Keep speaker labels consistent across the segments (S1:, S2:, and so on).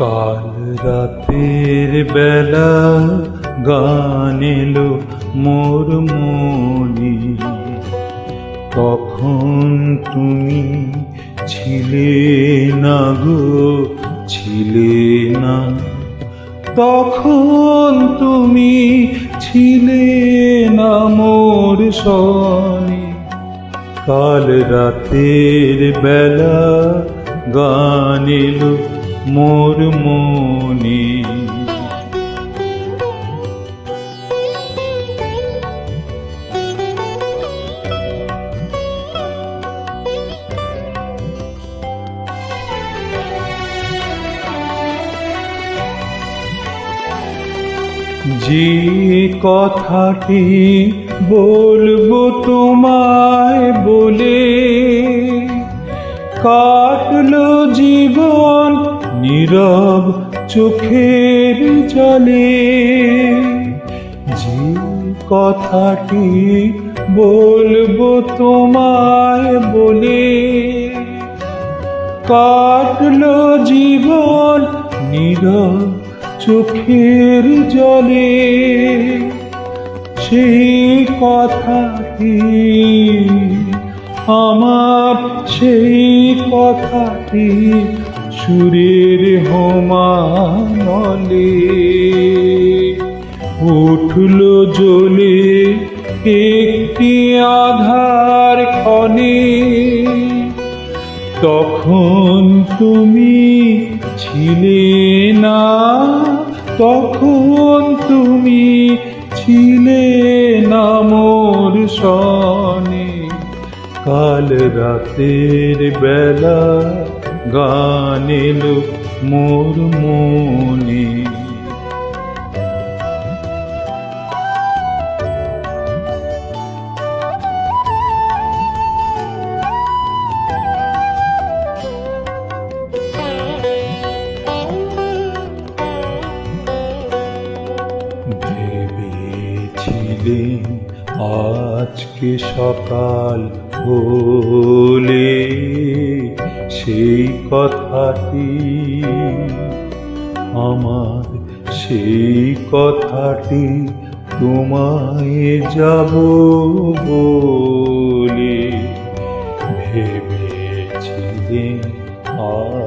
S1: কাল রাতের বেলা গান এলো মোর মনে। তখন তুমি ছিলে না গো, ছিলে না। তখন তুমি ছিলে না মোর সনে। কাল রাতের বেলা গান এলো মোর মনে। যে কথাটি বলব তোমায় বলে কাটলো জীবন নীরব চোখের জলে। যে কথাটি বলব তোমায় বলে, কাটলো জীবন নীরব চোখের জলে। সেই কথাটি আমার সেই কথাটি সুরের হোমানলে উঠল জলে একটি আধার ক্ষণে। তখন তুমি ছিলে না, তখন তুমি ছিলে না মোর সনে কাল রাতের বেলা গান এলো মোর মনে। আজকে সকাল হলে সেই কথাটি আমার, সেই কথাটি তোমায় যাব বলে ভেবেছিলেন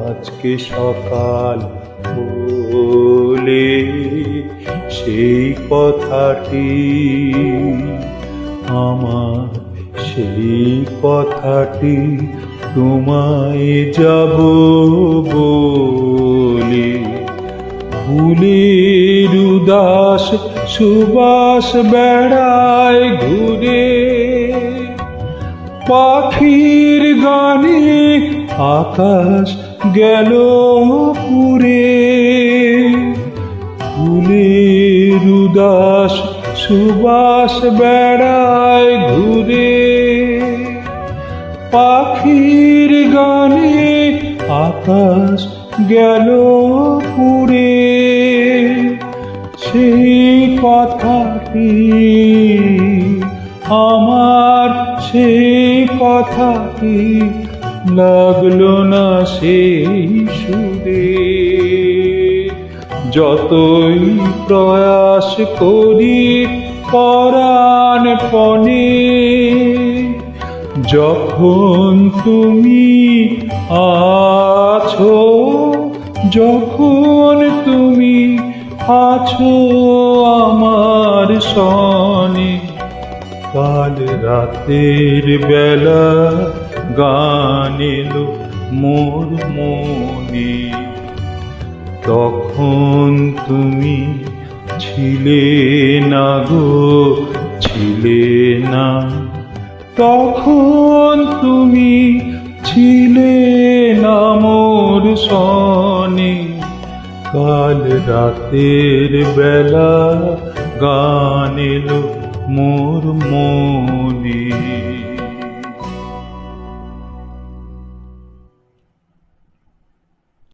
S1: আজকে সকাল বলে সেই কথাটি আমার সেই কথাটি তোমায় যাব বলে। ফুলের উদাস সুবাস বেড়ায় ঘুরে। পাখির গানে আকাশ গেল পুরে। ফুলের উদাস সুবাস বেড়ায় ঘুরে। পাখির গানে আকাশ গেল পুরে। সেই কথাটি আমার, সেই কথাটি লাগল না সেই সুরে। যতই প্রয়াস করি পরাণ পণে যখন তুমি আছো, যখন তুমি আছো আমার সনে, কাল রাতের বেলা গান এলো মোর মনে। তখন তুমি ছিলে না গো, ছিলে না তখন তুমি ছিলে না মোর সনে। কাল রাতের বেলা গান মোর মনে।